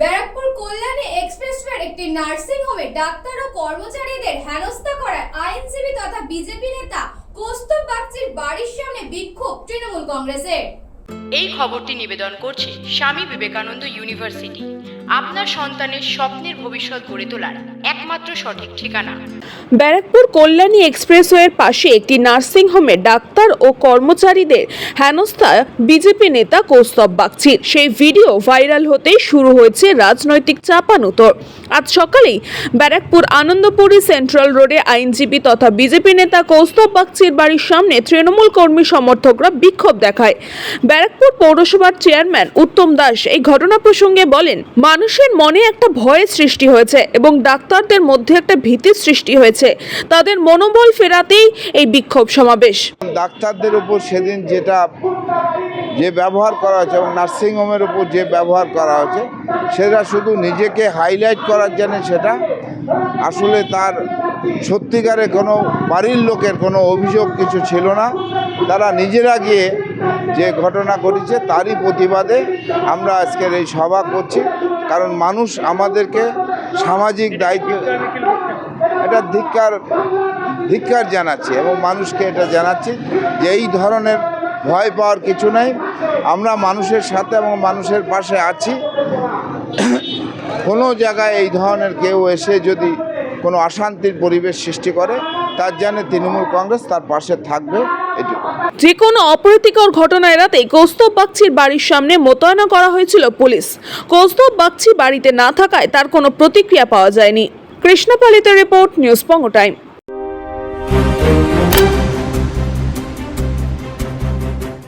ব্যারাকপুর কল্যাণী এক্সপ্রেসওয়ের একটি নার্সিং হোমে ডাক্তার ও কর্মচারীদের হেনস্থা করায় আইনজীবী তথা বিজেপি নেতা কৌস্তব বাগচির বাড়ির সামনে বিক্ষোভ তৃণমূল কংগ্রেসের। এই খবরটি নিবেদন করছে স্বামী বিবেকানন্দ ইউনিভার্সিটি। আপনার সন্তানের স্বপ্নের ভবিষ্যৎ গড়ে তোলার একমাত্র সঠিক ঠিকানা। ব্যারাকপুর কল্যাণী এক্সপ্রেসওয়ের পাশে একটি নার্সিংহোমে ডাক্তার ও কর্মচারীদের হেনস্থা বিজেপি নেতা কৌস্তব বাগচির। সেই ভিডিও ভাইরাল হতে শুরু হয়েছে রাজনৈতিক চাপানুতর। আজ সকালেই ব্যারাকপুর আনন্দপুরী সেন্ট্রাল রোডে আইনজীবী তথা বিজেপি নেতা কৌস্তব বাগচির বাড়ির সামনে তৃণমূল কর্মী সমর্থকরা বিক্ষোভ দেখায়। ব্যারাকপুর পৌরসভার চেয়ারম্যান উত্তম দাস এই ঘটনা প্রসঙ্গে বলেন, মানুষের মনে একটা ভয়ের সৃষ্টি হয়েছে এবং ডাক্তারদের মধ্যে একটা ভীতির সৃষ্টি হয়েছে। তাদের মনোবল ফেরাতেই এই বিক্ষোভ সমাবেশ। ডাক্তারদের উপর সেদিন যেটা যে ব্যবহার করা হয়েছে এবং নার্সিংহোমের উপর যে ব্যবহার করা হয়েছে, সেটা শুধু নিজেকে হাইলাইট করার জন্য সেটা আসলে তার সত্যিকারে কোনো বাড়ির লোকের কোনো অভিযোগ কিছু ছিল না। তারা নিজেরা গিয়ে যে ঘটনা ঘটেছে তারই প্রতিবাদে আমরা আজকের এই সভা করছি। কারণ মানুষ আমাদেরকে সামাজিক দায়িত্ব, এটা ধিক্কার ধিক্কার জানাচ্ছি এবং মানুষকে এটা জানাচ্ছি যে এই ধরনের ভয় পাওয়ার কিছু নাই। আমরা মানুষের সাথে এবং মানুষের পাশে আছি। কোনো জায়গায় এই ধরনের কেউ এসে যদি কোনো অশান্তির পরিবেশ সৃষ্টি করে, তার জানে তৃণমূল কংগ্রেস তার পাশে থাকবে যে কোনো অপ্রীতিকর ঘটনা এড়াতে কৌস্তব বাগচির বাড়ির সামনে মোতায়েন করা হয়েছিল পুলিশ। কৌস্তব বাগচি বাড়িতে না থাকায় তার কোনো প্রতিক্রিয়া পাওয়া যায়নি। কৃষ্ণপালিত রিপোর্ট, নিউজ পঙ্গ টাইম।